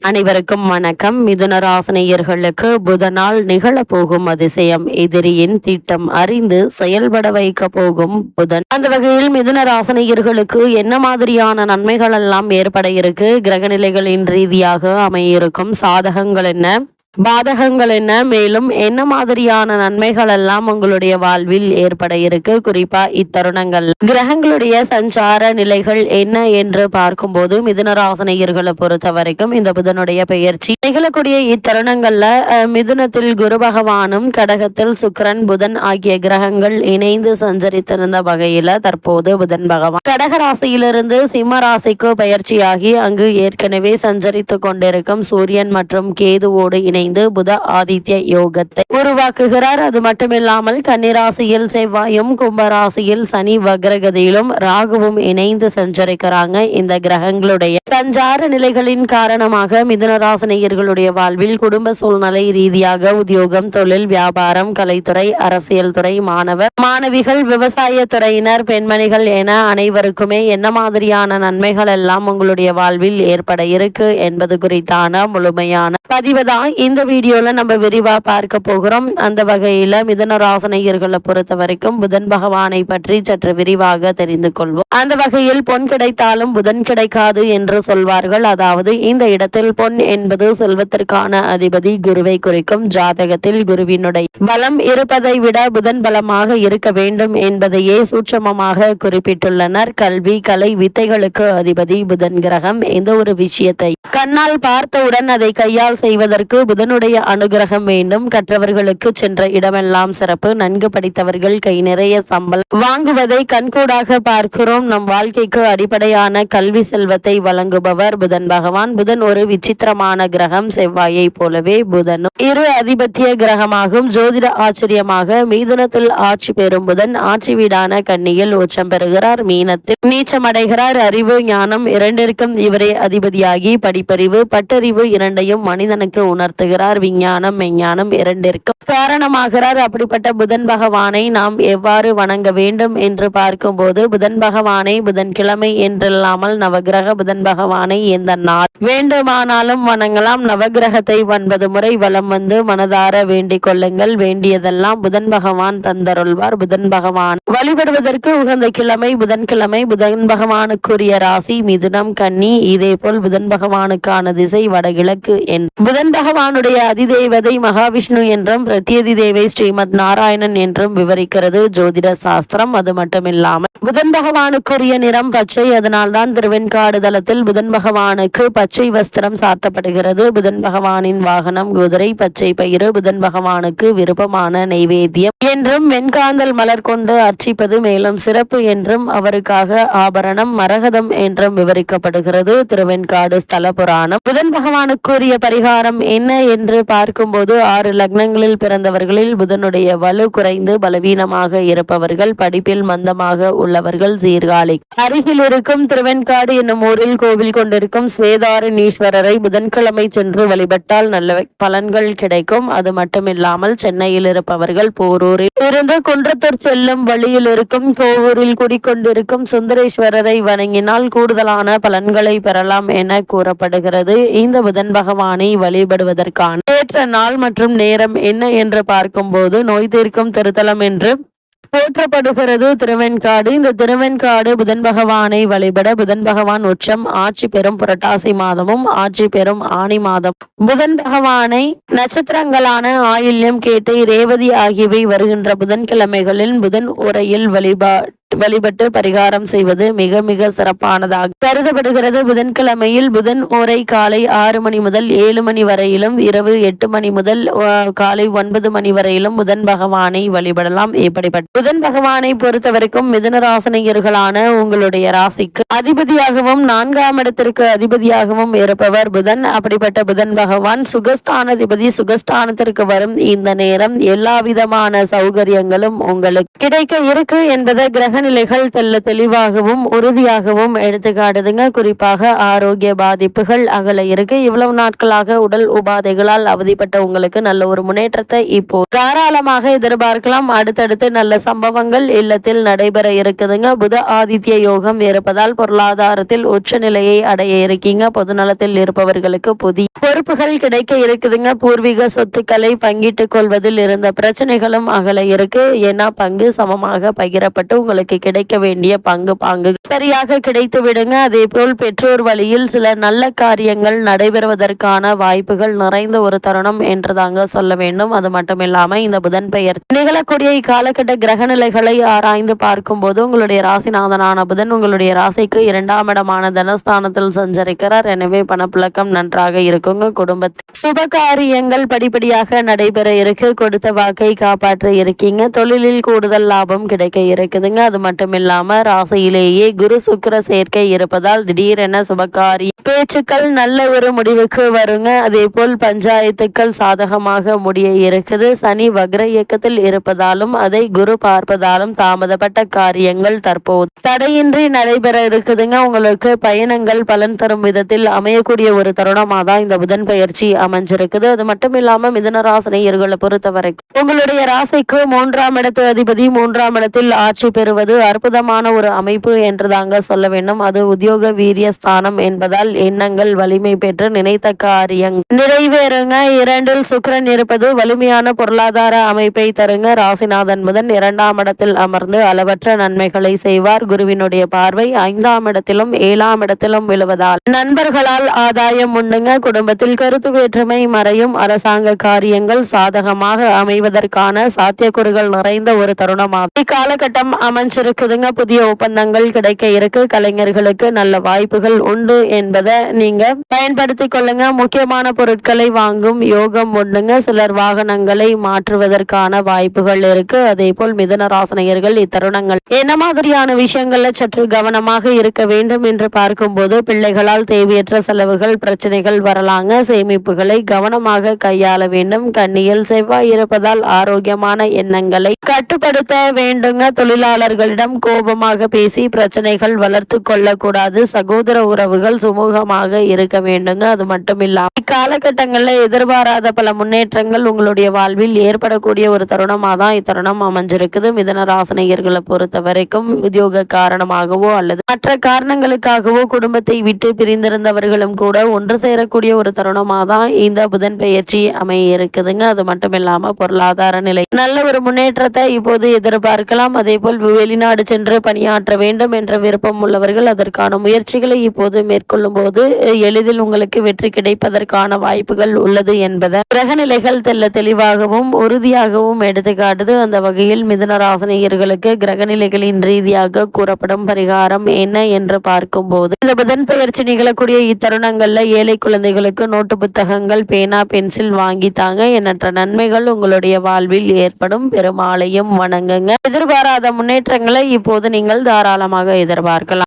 அனைவருக்கும் வணக்கம். மிதுனராசினியர்களுக்கு புதனால் நிகழப்போகும் அதிசயம். எதிரியின் திட்டம் அறிந்து செயல்பட வைக்க போகும் புதன். அந்த வகையில் மிதுனராசினியர்களுக்கு என்ன மாதிரியான நன்மைகள் எல்லாம் ஏற்பட இருக்கு? கிரகநிலைகளின் ரீதியாக அமையிருக்கும் சாதகங்கள் என்ன? பாதகங்கள் என்ன? மேலும் என்ன மாதிரியான நன்மைகள் எல்லாம் உங்களுடைய வாழ்வில் ஏற்பட இருக்கு? குறிப்பா இத்தருணங்கள். கிரகங்களுடைய சஞ்சார நிலைகள் என்ன என்று பார்க்கும்போது மிதுனராசனையர்களை பொறுத்த வரைக்கும் இந்த புதனுடைய பெயர்ச்சி. நிகழக்கூடிய இத்தருணங்கள்ல மிதுனத்தில் குரு பகவானும் கடகத்தில் சுக்கரன் புதன் ஆகிய கிரகங்கள் இணைந்து சஞ்சரித்திருந்த வகையில தற்போது புதன் பகவான். கடக ராசியிலிருந்து சிம்ம ராசிக்கு பயிற்சியாகி அங்கு ஏற்கனவே சஞ்சரித்து கொண்டிருக்கும் சூரியன் மற்றும் கேதுவோடு இணைந்து புத ஆதித்ய யோகத்தை உருவாக்குகிறார். அது மட்டுமில்லாமல் கன்னிராசியில் செவ்வாயும் கும்பராசியில் சனி வக்ரகதியிலும் ராகுவும் இணைந்து சஞ்சரிக்கிறாங்க. இந்த கிரகங்களுடைய சஞ்சார நிலைகளின் காரணமாக மிதுனராசினியர்களுடைய வாழ்வில் குடும்ப சூழ்நிலை ரீதியாக உத்தியோகம் தொழில் வியாபாரம் கலைத்துறை அரசியல் துறை மாணவர் மாணவிகள் விவசாய துறையினர் பெண்மணிகள் என அனைவருக்குமே என்ன மாதிரியான நன்மைகள் எல்லாம் உங்களுடைய வாழ்வில் ஏற்பட இருக்கு என்பது குறித்தான முழுமையான பதிவு தான் இந்த இந்த வீடியோவில் நம்ம விரிவாக பார்க்க போகிறோம். அந்த வகையில் மிதனராசனையர்களை பொறுத்த வரைக்கும் புதன் பகவானை பற்றி சற்று விரிவாக தெரிந்து கொள்வோம். அந்த வகையில் பொன் கிடைத்தாலும் புதன் கிடைக்காது என்று சொல்வார்கள். அதாவது இந்த இடத்தில் பொன் என்பது செல்வத்திற்கான அதிபதி குருவை குறிக்கும் ஜாதகத்தில் குருவினுடைய பலம் இருப்பதை விட புதன் பலமாக இருக்க வேண்டும் என்பதையே சூட்சமமாக குறிப்பிட்டுள்ளனர். கல்வி கலை வித்தைகளுக்கு அதிபதி புதன் கிரகம். எந்த ஒரு விஷயத்தை கண்ணால் பார்த்தவுடன் அதை கையால் செய்வதற்கு புதனுடைய அனுகிரகம் வேண்டும் கற்றவர்களுக்கு சென்ற இடமெல்லாம் சிறப்பு. நன்கு படித்தவர்கள் கை நிறைய சம்பளம் வாங்குவதை கண்கூடாக பார்க்கிறோம். நம் வாழ்க்கைக்கு அடிப்படையான கல்வி செல்வத்தை வழங்குபவர் புதன் பகவான். புதன் ஒரு விசித்திரமான கிரகம். செவ்வாயை போலவே புதனும் இரு அதிபத்திய கிரகமாகும். ஜோதிட ஆச்சரியமாக மீதுனத்தில் ஆட்சி பெறும் புதன் ஆட்சி வீடான கன்னியில் உச்சம் பெறுகிறார். மீனத்தில் நீச்சமடைகிறார் அறிவு ஞானம் இரண்டிற்கும் இவரே அதிபதியாகி படிப்பறிவு பட்டறிவு இரண்டையும் மனிதனுக்கு உணர்த்துகிறார் விஞ்ஞானம் மெஞ்ஞானம் இரண்டிற்கும் காரணமாகிறார். அப்படிப்பட்ட புதன் பகவானை நாம் எவ்வாறு வணங்க வேண்டும் என்று பார்க்கும்போது புதன் பகவானை புதன்கிழமை என்றில்லாமல் நவகிரக புதன் பகவானை எந்த நாள் வேண்டுமானாலும் வணங்கலாம். நவகிரகத்தை ஒன்பது முறை வலம் வந்து மனதார வேண்டிக் கொள்ளுங்கள். வேண்டியதெல்லாம் புதன் பகவான் தந்தருள்வார். புதன் பகவான் வழிபடுவதற்கு உகந்த கிழமை புதன்கிழமை புதன் பகவானுக்குரிய ராசி மிதுனம் கன்னி. இதே போல் புதன் பகவானுக்கான திசை வடகிழக்கு என் புதன் பகவான் பகவானுடைய அதிதேவதை மகாவிஷ்ணு என்றும் பிரத்யதி தேவை ஸ்ரீமத் நாராயணன் என்றும் விவரிக்கிறது ஜோதிட சாஸ்திரம். அது மட்டுமில்லாமல் புதன் பகவானுக்குரிய நிறம் பச்சை. அதனால்தான் திருவெண்காடு தளத்தில் புதன் பகவானுக்கு பச்சை வஸ்திரம் சாத்தப்படுகிறது. புதன் பகவானின் வாகனம் குதிரை பச்சை பயிறு. புதன் பகவானுக்கு விருப்பமான நைவேத்தியம் என்றும் வெண்காந்தல் மலர் கொண்டு அர்ச்சிப்பது மேலும் சிறப்பு என்றும் அவருக்காக ஆபரணம் மரகதம் என்றும் விவரிக்கப்படுகிறது. திருவெண்காடு ஸ்தல புராணம். புதன் பகவானுக்குரிய பரிகாரம் என்ன என்று பார்க்கும்போது ஆறு லக்னங்களில் பிறந்தவர்களில் புதனுடைய வலு குறைந்து பலவீனமாக இருப்பவர்கள் படிப்பில் மந்தமாக உள்ளவர்கள் சீர்காழி அருகில் இருக்கும் திருவெண்காடு என்னும் ஊரில் கோவில் கொண்டிருக்கும் ஸ்வேதாரணீஸ்வரரை புதன்கிழமை சென்று வழிபட்டால் நல்ல பலன்கள் கிடைக்கும். அது மட்டுமில்லாமல் சென்னையில் இருப்பவர்கள் போரூரில் இருந்து குன்றத்தூர் செல்லும் வழியில் இருக்கும் கோவூரில் குடிக்கொண்டிருக்கும் சுந்தரேஸ்வரரை வணங்கினால் கூடுதலான பலன்களை பெறலாம் என கூறப்படுகிறது. இந்த புதன் பகவானை வழிபடுவதற்கு காண. ஏற்ற நாள் மற்றும் நேரம் என்ன என்று பார்க்கும்போது நோய் தீர்க்கும் திருத்தலம் என்று போற்றப்படுகிறது. திருவெண்காடு இந்த திருவெண்காடு புதன் பகவானை வழிபட புதன் பகவான் உச்சம் ஆட்சி பெறும் புரட்டாசி மாதமும் ஆட்சி பெறும் ஆணி மாதம். புதன் பகவானை நட்சத்திரங்களான ஆயில்யம் கேட்டை ரேவதி ஆகியவை வருகின்ற புதன்கிழமைகளில் புதன் உரையில் வழிபா வழிபட்டு பரிகாரம் செய்வது மிக மிக சிறப்பானதாக கருதப்படுகிறது. புதன்கிழமையில் புதன் ஓரை காலை ஆறு மணி முதல் ஏழு மணி வரையிலும் இரவு எட்டு மணி முதல் காலை ஒன்பது மணி வரையிலும் புதன் பகவானை வழிபடலாம். இப்படிப்பட்ட புதன் பகவானை பொறுத்தவரைக்கும் மிதனராசனையர்களான உங்களுடைய ராசிக்கு அதிபதியாகவும் நான்காம் இடத்திற்கு அதிபதியாகவும் இருப்பவர் புதன். அப்படிப்பட்ட புதன் பகவான் சுகஸ்தானாதிபதி சுகஸ்தானத்திற்கு வரும் இந்த நேரம் எல்லா விதமான சௌகரியங்களும் உங்களுக்கு கிடைக்க இருக்கு என்பதை கிரக அகநிலைகள் தெல்ல தெளிவாகவும் உறுதியாகவும் எடுத்து காட்டுதுங்க. குறிப்பாக ஆரோக்கிய பாதிப்புகள் அகல இருக்கு. இவ்வளவு நாட்களாக உடல் உபாதைகளால் அவதிப்பட்ட உங்களுக்கு நல்ல ஒரு முன்னேற்றத்தை இப்போ தாராளமாக எதிர்பார்க்கலாம். அடுத்தடுத்து நல்ல சம்பவங்கள் இல்லத்தில் நடைபெற இருக்குதுங்க. புத ஆதித்ய யோகம் இருப்பதால் பொருளாதாரத்தில் உச்ச நிலையை அடைய இருக்கீங்க. பொதுநலத்தில் இருப்பவர்களுக்கு புதிய பொறுப்புகள் கிடைக்க இருக்குதுங்க. பூர்வீக சொத்துக்களை பங்கிட்டுக் கொள்வதில் இருந்த பிரச்சனைகளும் அகல இருக்கு. ஏன்னா பங்கு சமமாக பகிரப்பட்டு உங்களுக்கு கிடைக்க வேண்டிய பங்கு பாங்கு சரியாக கிடைத்து விடுங்க. அதே போல் பெற்றோர் வழியில் சில நல்ல காரியங்கள் நடைபெறுவதற்கான வாய்ப்புகள் நிறைந்த ஒரு தருணம் என்றுதாங்க சொல்ல வேண்டும். அது மட்டும் இல்லாம இந்த புதன் பெயர் நிகழக்கூடிய இக்காலகட்ட கிரக நிலைகளை ஆராய்ந்து பார்க்கும்போது உங்களுடைய ராசிநாதனான புதன் உங்களுடைய ராசிக்கு இரண்டாம் இடமான தனஸ்தானத்தில் சஞ்சரிக்கிறார். எனவே பணப்புழக்கம் நன்றாக இருக்குங்க. குடும்பத்தில் சுப காரியங்கள் படிப்படியாக நடைபெற இருக்கு. கொடுத்த வாக்கை காப்பாற்ற இருக்கீங்க. தொழிலில் கூடுதல் லாபம் கிடைக்க இருக்குதுங்க. அது மட்டும் இல்லாம ராசியிலேயே குரு சுக்கிர சேர்க்கை இருப்பதால் திடீரென சுபகாரி பேச்சுக்கள் நல்ல ஒரு முடிவுக்கு வருங்க. அதே போல் பஞ்சாயத்துக்கள் சாதகமாக முடிய இருக்குது. சனி வக்ர இயக்கத்தில் இருப்பதாலும் அதை குரு பார்ப்பதாலும் தாமதப்பட்ட காரியங்கள் தற்போது தடையின்றி நடைபெற இருக்குதுங்க. உங்களுக்கு பயணங்கள் பலன் தரும் விதத்தில் அமையக்கூடிய ஒரு தருணமாக தான் இந்த புதன் பயிற்சி அமைஞ்சிருக்குது. அது மட்டும் இல்லாம மிதன பொறுத்த வரைக்கும் உங்களுடைய ராசிக்கு மூன்றாம் இடத்து அதிபதி மூன்றாம் இடத்தில் ஆட்சி பெறுவது அற்புதமான ஒரு அமைப்பு என்று தாங்க சொல்ல வேண்டும். அது உத்தியோக வீரிய ஸ்தானம் என்பதால் எண்ணங்கள் வலிமை பெற்று நினைத்த காரியம் நிறைவேறுங்க இரண்டில் சுக்கரன் இருப்பது வலிமையான பொருளாதார அமைப்பை தருங்க. ராசிநாதன் முதன் இரண்டாம் இடத்தில் அமர்ந்து அளவற்ற நன்மைகளை செய்வார். குருவினுடைய பார்வை ஐந்தாம் இடத்திலும் ஏழாம் இடத்திலும் விழுவதால். நண்பர்களால் ஆதாயம் உண்டுங்க. குடும்பத்தில் கருத்து வேற்றுமை மறையும். அரசாங்க காரியங்கள் சாதகமாக அமைவதற்கான சாத்தியக்கூறுகள் நிறைந்த ஒரு தருணமாகும். இக்காலகட்டம் அமைஞ்சிருக்குதுங்க புதிய ஒப்பந்தங்கள் கிடைக்க இருக்கு. கலைஞர்களுக்கு நல்ல வாய்ப்புகள் உண்டு என்பதை நீங்க பயன்படுத்திக் கொள்ளுங்க. முக்கியமான பொருட்களை வாங்கும் யோகம் உண்டுங்க. சிலர் வாகனங்களை மாற்றுவதற்கான வாய்ப்புகள் இருக்கு. அதே போல் மிதன ராசனையர்கள் இத்தருணங்கள். என்ன மாதிரியான விஷயங்கள்ல சற்று கவனமாக இருக்க வேண்டும் என்று பார்க்கும்போது பிள்ளைகளால் தேவையற்ற செலவுகள் பிரச்சனைகள் வரலாங்க. சேமிப்புகளை கவனமாக கையாள வேண்டும். கண்ணியில் செவ்வாய் இருப்பதால் ஆரோக்கியமான எண்ணங்களை கட்டுப்படுத்த வேண்டுங்க. தொழிலாளர்கள் மற்றவர்களிடம் கோபமாக பேசி பிரச்சனைகள் வளர்த்து கொள்ளக்கூடாது. சகோதர உறவுகள் சுமூகமாக இருக்க வேண்டுங்க. அது மட்டும் இல்லாம இக்காலகட்டங்களில் எதிர்பாராத பல முன்னேற்றங்கள் உங்களுடைய வாழ்வில் ஏற்படக்கூடிய ஒரு தருணமாக தான் இத்தருணம் அமைஞ்சிருக்குது. மிதன ராசனையர்களை பொறுத்த வரைக்கும் உத்தியோக காரணமாகவோ அல்லது மற்ற காரணங்களுக்காகவோ குடும்பத்தை விட்டு பிரிந்திருந்தவர்களும் கூட ஒன்று சேரக்கூடிய ஒரு தருணமாக தான் இந்த புதன் பெயர்ச்சி அமைய இருக்குதுங்க அது மட்டும் இல்லாம பொருளாதார நிலை. நல்ல ஒரு முன்னேற்றத்தை இப்போது எதிர்பார்க்கலாம். அதே போல் வெளிநாடு சென்று பணியாற்ற வேண்டும் என்ற விருப்பம் உள்ளவர்கள் அதற்கான முயற்சிகளை இப்போது மேற்கொள்ளும் போது எளிதில் உங்களுக்கு வெற்றி கிடைப்பதற்கான வாய்ப்புகள் உள்ளது என்பதை. கிரகநிலைகள் தெல்ல தெளிவாகவும் உறுதியாகவும் எடுத்துக்காட்டுது. அந்த வகையில் மிதுனராசனியர்களுக்கு கிரகநிலைகளின் ரீதியாக கூறப்படும் பரிகாரம் என்ன என்று பார்க்கும்போது இந்த புதன் பெயர்ச்சி நிகழக்கூடிய இத்தருணங்கள்ல ஏழை குழந்தைகளுக்கு நோட்டு புத்தகங்கள் பேனா பென்சில் வாங்கி தாங்க எண்ணற்ற நன்மைகள் உங்களுடைய வாழ்வில் ஏற்படும். பெருமாளையும் வணங்குங்க. எதிர்பாராத முன்னேற்றங்கள் இப்போது நீங்கள் தாராளமாக எதிர்பார்க்கலாம்.